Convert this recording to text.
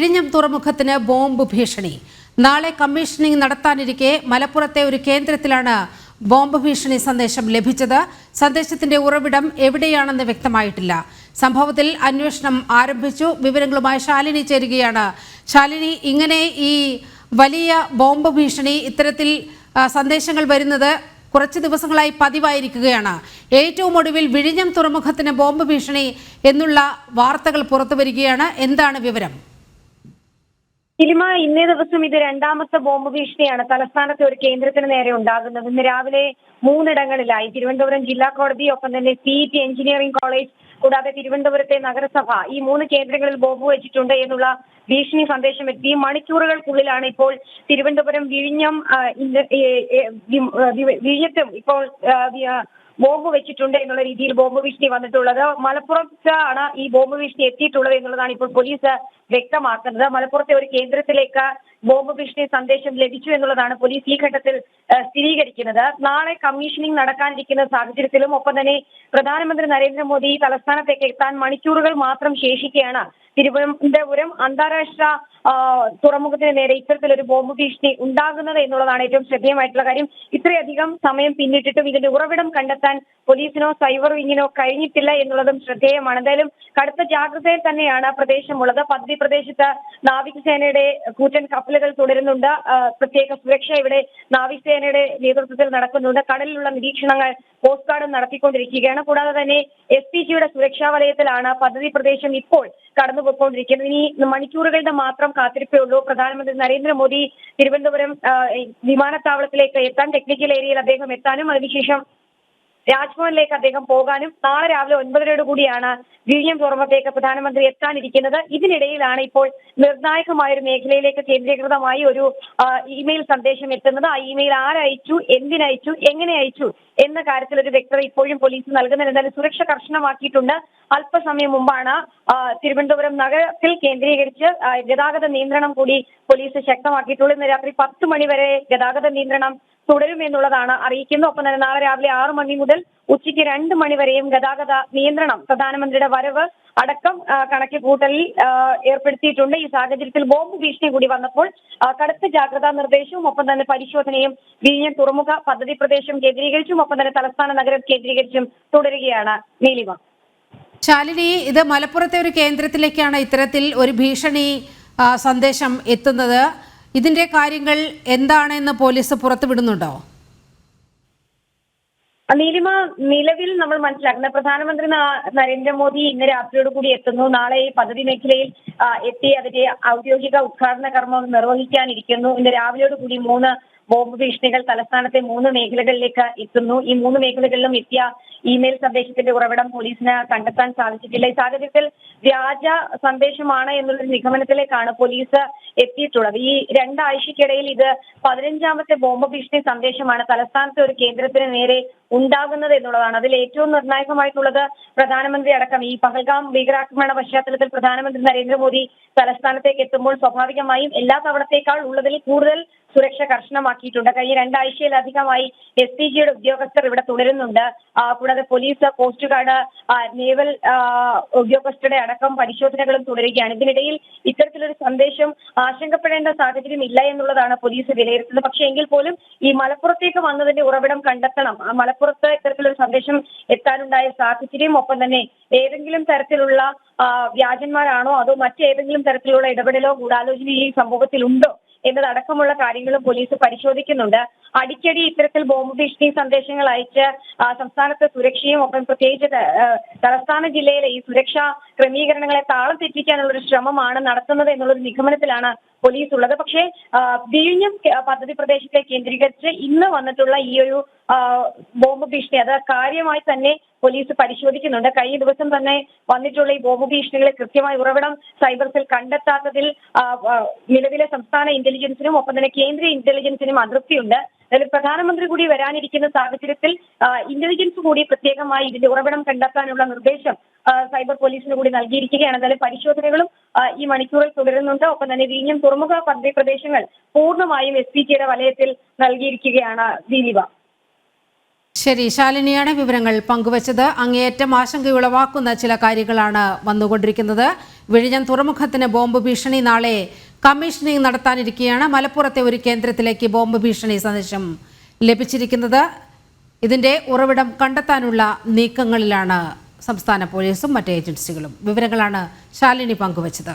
വിഴിഞ്ഞം തുറമുഖത്തിന് ബോംബ് ഭീഷണി. നാളെ കമ്മീഷനിംഗ് നടത്താനിരിക്കെ മലപ്പുറത്തെ ഒരു കേന്ദ്രത്തിലാണ് ബോംബ് ഭീഷണി സന്ദേശം ലഭിച്ചത്. സന്ദേശത്തിന്റെ ഉറവിടം എവിടെയാണെന്ന് വ്യക്തമായിട്ടില്ല. സംഭവത്തിൽ അന്വേഷണം ആരംഭിച്ചു. വിവരങ്ങളുമായി ശാലിനി ചേരുകയാണ്. ശാലിനി ഇങ്ങനെ ഈ വലിയ ബോംബ് ഭീഷണി ഇത്തരത്തിൽ സന്ദേശങ്ങൾ വരുന്നത് കുറച്ച് ദിവസങ്ങളായി പതിവായിരിക്കുകയാണ്. ഏറ്റവും ഒടുവിൽ വിഴിഞ്ഞം തുറമുഖത്തിന് ബോംബ് ഭീഷണി എന്നുള്ള വാർത്തകൾ പുറത്തു വരികയാണ്. എന്താണ് വിവരം? സിനിമ ഇന്നേ ദിവസം ഇത് രണ്ടാമത്തെ ബോംബ് ഭീഷണിയാണ്. തലസ്ഥാനത്തെ ഒരു കേന്ദ്രത്തിന് നേരെ ഉണ്ടാകുന്നത്. ഇന്ന് രാവിലെ മൂന്നിടങ്ങളിലായി തിരുവനന്തപുരം ജില്ലാ കോടതി ഒപ്പം തന്നെ സി ടി എഞ്ചിനീയറിംഗ് കോളേജ് കൂടാതെ തിരുവനന്തപുരത്തെ നഗരസഭ ഈ മൂന്ന് കേന്ദ്രങ്ങളിൽ ബോംബ് വെച്ചിട്ടുണ്ട് എന്നുള്ള ഭീഷണി സന്ദേശം എത്തി. മണിക്കൂറുകൾക്കുള്ളിലാണ് ഇപ്പോൾ തിരുവനന്തപുരം വിഴിഞ്ഞം വിഴിഞ്ഞത്തും ഇപ്പോൾ ബോംബ് വെച്ചിട്ടുണ്ട് എന്നുള്ള രീതിയിൽ ബോംബ് ഭീഷണി വന്നിട്ടുള്ളത്. മലപ്പുറത്താണ് ഈ ബോംബ് ഭീഷണി എത്തിയിട്ടുള്ളത് എന്നുള്ളതാണ് ഇപ്പോൾ പോലീസ് വ്യക്തമാക്കുന്നത്. മലപ്പുറത്തെ ഒരു കേന്ദ്രത്തിലേക്ക് ബോംബ് ഭീഷണി സന്ദേശം ലഭിച്ചു എന്നുള്ളതാണ് പോലീസ് ഈ ഘട്ടത്തിൽ സ്ഥിരീകരിക്കുന്നത്. നാളെ കമ്മീഷനിങ് നടക്കാനിരിക്കുന്ന സാഹചര്യത്തിലും ഒപ്പം തന്നെ പ്രധാനമന്ത്രി നരേന്ദ്രമോദി തലസ്ഥാനത്തേക്ക് എത്താൻ മണിക്കൂറുകൾ മാത്രം ശേഷിക്കുകയാണ്. തിരുവനന്തപുരം അന്താരാഷ്ട്ര തുറമുഖത്തിന് നേരെ ഇത്തരത്തിലൊരു ബോംബ് ഭീഷണി ഉണ്ടാകുന്നത് എന്നുള്ളതാണ് ഏറ്റവും ശ്രദ്ധേയമായിട്ടുള്ള കാര്യം. ഇത്രയധികം സമയം പിന്നിട്ടിട്ടും ഇതിന്റെ ഉറവിടം കണ്ടെത്താൻ പോലീസിനോ സൈബർ വിങ്ങിനോ കഴിഞ്ഞിട്ടില്ല എന്നുള്ളതും ശ്രദ്ധേയമാണ്. എന്തായാലും കടുത്ത ജാഗ്രതയിൽ തന്നെയാണ് പ്രദേശമുള്ളത്. പദ്ധതി പ്രദേശത്ത് നാവികസേനയുടെ കൂറ്റൻ കപ്പലുകൾ തുടരുന്നുണ്ട്. പ്രത്യേക സുരക്ഷ ഇവിടെ നാവികസേനയുടെ നേതൃത്വത്തിൽ നടക്കുന്നുണ്ട്. കടലിലുള്ള നിരീക്ഷണങ്ങൾ കോസ്റ്റ് ഗാർഡും നടത്തിക്കൊണ്ടിരിക്കുകയാണ്. കൂടാതെ തന്നെ എസ് പി ജിയുടെ സുരക്ഷാ വലയത്തിലാണ് പദ്ധതി പ്രദേശം ഇപ്പോൾ കടന്നുപോയിക്കൊണ്ടിരിക്കുന്നത്. ഇനി മണിക്കൂറുകളുടെ മാത്രം കാത്തിരിപ്പേ ഉള്ളൂ. പ്രധാനമന്ത്രി നരേന്ദ്രമോദി തിരുവനന്തപുരം വിമാനത്താവളത്തിലേക്ക് എത്താൻ ടെക്നിക്കൽ ഏരിയയിൽ അദ്ദേഹം എത്താനും അതിനുശേഷം രാജ്ഭവനിലേക്ക് അദ്ദേഹം പോകാനും നാളെ രാവിലെ ഒൻപതരയോട് കൂടിയാണ് വിഴിഞ്ഞം തുറമുഖത്തേക്ക് പ്രധാനമന്ത്രി എത്താനിരിക്കുന്നത്. ഇതിനിടയിലാണ് ഇപ്പോൾ നിർണായകമായ ഒരു മേഖലയിലേക്ക് കേന്ദ്രീകൃതമായി ഒരു ഇമെയിൽ സന്ദേശം എത്തുന്നത്. ആ ഇമെയിൽ ആരയച്ചു എന്തിനയച്ചു എങ്ങനെ അയച്ചു എന്ന കാര്യത്തിൽ ഒരു വ്യക്തത ഇപ്പോഴും പോലീസ് നൽകുന്നില്ല. എന്തായാലും സുരക്ഷ കർശനമാക്കിയിട്ടുണ്ട്. അല്പസമയം മുമ്പാണ് തിരുവനന്തപുരം നഗരത്തിൽ കേന്ദ്രീകരിച്ച് ഗതാഗത നിയന്ത്രണം കൂടി പോലീസ് ശക്തമാക്കിയിട്ടുള്ളത് ഇന്ന് രാത്രി പത്ത് മണി വരെ ഗതാഗത നിയന്ത്രണം തുടരുമെന്നുള്ളതാണ് അറിയിക്കുന്നത്. ഒപ്പം തന്നെ നാളെ രാവിലെ ആറ് മണി മുതൽ ഉച്ചയ്ക്ക് രണ്ട് മണിവരെയും ഗതാഗത നിയന്ത്രണം പ്രധാനമന്ത്രിയുടെ വരവ് അടക്കം കണക്ക് കൂട്ടലിൽ ഏർപ്പെടുത്തിയിട്ടുണ്ട്. ഈ സാഹചര്യത്തിൽ ബോംബ് ഭീഷണി കൂടി വന്നപ്പോൾ കടുത്ത ജാഗ്രതാ നിർദ്ദേശവും ഒപ്പം തന്നെ പരിശോധനയും വിഴിഞ്ഞം തുറമുഖ പദ്ധതി പ്രദേശം കേന്ദ്രീകരിച്ചും ഒപ്പം തന്നെ തലസ്ഥാന നഗരം കേന്ദ്രീകരിച്ചും തുടരുകയാണ് നീലിമ. ശാലിനി ഇത് മലപ്പുറത്തെ ഒരു കേന്ദ്രത്തിലേക്കാണ് ഇത്തരത്തിൽ ഒരു ഭീഷണി സന്ദേശം എത്തുന്നത്. ഇതിന്റെ കാര്യങ്ങൾ എന്താണെന്ന് പോലീസ് പുറത്തുവിടുന്നുണ്ടോ? നീലിമ നിലവിൽ നമ്മൾ മനസ്സിലാക്കുന്നത് പ്രധാനമന്ത്രി നരേന്ദ്രമോദി ഇന്ന് രാത്രിയോട് കൂടി എത്തുന്നു. നാളെ ഈ പദ്ധതി മേഖലയിൽ എത്തി അതിന്റെ ഔദ്യോഗിക ഉദ്ഘാടന കർമ്മം നിർവഹിക്കാനിരിക്കുന്നു. ഇന്ന് രാവിലെയോട് കൂടി മൂന്ന് ബോംബ് ഭീഷണികൾ തലസ്ഥാനത്തെ മൂന്ന് മേഖലകളിലേക്ക് എത്തുന്നു. ഈ മൂന്ന് മേഖലകളിലും എത്തിയ ഇമെയിൽ സന്ദേശത്തിന്റെ ഉറവിടം പോലീസിന് കണ്ടെത്താൻ സാധിച്ചിട്ടില്ല. ഈ സാഹചര്യത്തിൽ വ്യാജ സന്ദേശമാണ് എന്നുള്ള നിഗമനത്തിലേക്കാണ് പോലീസ് എത്തിയിട്ടുള്ളത്. ഈ രണ്ടാഴ്ചക്കിടയിൽ ഇത് പതിനഞ്ചാമത്തെ ബോംബ് ഭീഷണി സന്ദേശമാണ് തലസ്ഥാനത്തെ ഒരു കേന്ദ്രത്തിന് നേരെ ഉണ്ടാകുന്നത് എന്നുള്ളതാണ്. അതിൽ ഏറ്റവും നിർണായകമായിട്ടുള്ളത് പ്രധാനമന്ത്രി അടക്കം. ഈ പഹൽഗാം ഭീകരാക്രമണ പശ്ചാത്തലത്തിൽ പ്രധാനമന്ത്രി നരേന്ദ്രമോദി തലസ്ഥാനത്തേക്ക് എത്തുമ്പോൾ സ്വാഭാവികമായും എല്ലാ തവണത്തേക്കാൾ ഉള്ളതിൽ കൂടുതൽ സുരക്ഷ കർശനമാക്കിയിട്ടുണ്ട്. കഴിഞ്ഞ രണ്ടാഴ്ചയിലധികമായി എസ് പി ജിയുടെ ഉദ്യോഗസ്ഥർ ഇവിടെ തുടരുന്നുണ്ട്. കൂടാതെ പോലീസ് കോസ്റ്റ് ഗാർഡ് നേവൽ ഉദ്യോഗസ്ഥരുടെ അടക്കം പരിശോധനകളും തുടരുകയാണ്. ഇതിനിടയിൽ ഇത്തരത്തിലൊരു സന്ദേശം ആശങ്കപ്പെടേണ്ട സാഹചര്യം ഇല്ല എന്നുള്ളതാണ് പോലീസ് വിലയിരുത്തുന്നത്. പക്ഷേ എങ്കിൽ പോലും ഈ മലപ്പുറത്തേക്ക് വന്നതിന്റെ ഉറവിടം കണ്ടെത്തണം. മലപ്പുറത്ത് ഇത്തരത്തിലൊരു സന്ദേശം എത്താനുണ്ടായ സാഹചര്യം ഒപ്പം തന്നെ ഏതെങ്കിലും തരത്തിലുള്ള വ്യാജന്മാരാണോ അതോ മറ്റേതെങ്കിലും തരത്തിലുള്ള ഇടപെടലോ ഗൂഢാലോചന ഈ സംഭവത്തിലുണ്ടോ? എന്നതടക്കമുള്ള കാര്യങ്ങളും പോലീസ് പരിശോധിക്കുന്നുണ്ട്. അടിക്കടി ഇത്തരത്തിൽ ബോംബ് ഭീഷണി സന്ദേശങ്ങൾ അയച്ച് സംസ്ഥാനത്തെ സുരക്ഷയും ഒപ്പം പ്രത്യേകിച്ച് തലസ്ഥാന ജില്ലയിലെ ഈ സുരക്ഷാ ക്രമീകരണങ്ങളെ താളം തെറ്റിക്കാനുള്ള ഒരു ശ്രമമാണ് നടത്തുന്നത് എന്നുള്ളൊരു നിഗമനത്തിലാണ് പോലീസ് ഉള്ളത് പക്ഷേ വിഴിഞ്ഞം പദ്ധതി പ്രദേശത്തെ കേന്ദ്രീകരിച്ച് ഇന്ന് വന്നിട്ടുള്ള ഈ ഒരു ബോംബ് ഭീഷണി അത് കാര്യമായി തന്നെ പോലീസ് പരിശോധിക്കുന്നുണ്ട്. കഴിഞ്ഞ ദിവസം തന്നെ വന്നിട്ടുള്ള ഈ ബോംബ് ഭീഷണികളെ കൃത്യമായി ഉറവിടം സൈബർ സെൽ കണ്ടെത്താത്തതിൽ നിലവിലെ സംസ്ഥാന ഇന്റലിജൻസിനും ഒപ്പം തന്നെ കേന്ദ്ര ഇന്റലിജൻസിനും അതൃപ്തിയുണ്ട്. അതിൽ പ്രധാനമന്ത്രി കൂടി വരാനിരിക്കുന്ന സാഹചര്യത്തിൽ ഇന്റലിജൻസ് കൂടി പ്രത്യേകമായി ഇതിന്റെ ഉറവിടം കണ്ടെത്താനുള്ള നിർദ്ദേശം സൈബർ പോലീസിന് കൂടി നൽകിയിരിക്കുകയാണ്. എന്തായാലും പരിശോധനകളും ഈ മണിക്കൂറിൽ തുടരുന്നുണ്ട്. ഒപ്പം തന്നെ വിഴിഞ്ഞം തുറമുഖ പദ്ധതി പ്രദേശങ്ങൾ പൂർണമായും എസ് പി ജിയുടെ വലയത്തിൽ നൽകിയിരിക്കുകയാണ് ദിലീപ ശരി ശാലിനിയാണ് വിവരങ്ങൾ പങ്കുവച്ചത്. അങ്ങേയറ്റം ആശങ്കയുളവാക്കുന്ന ചില കാര്യങ്ങളാണ് വന്നുകൊണ്ടിരിക്കുന്നത്. വിഴിഞ്ഞം തുറമുഖത്തിന് ബോംബ് ഭീഷണി നാളെ കമ്മീഷനിങ് നടത്താനിരിക്കുകയാണ് മലപ്പുറത്തെ ഒരു കേന്ദ്രത്തിലേക്ക് ബോംബ് ഭീഷണി സന്ദേശം ലഭിച്ചിരിക്കുന്നത്. ഇതിന്റെ ഉറവിടം കണ്ടെത്താനുള്ള നീക്കങ്ങളിലാണ് സംസ്ഥാന പോലീസും മറ്റ് ഏജൻസികളും വിവരങ്ങളാണ് ശാലിനി പങ്കുവച്ചത്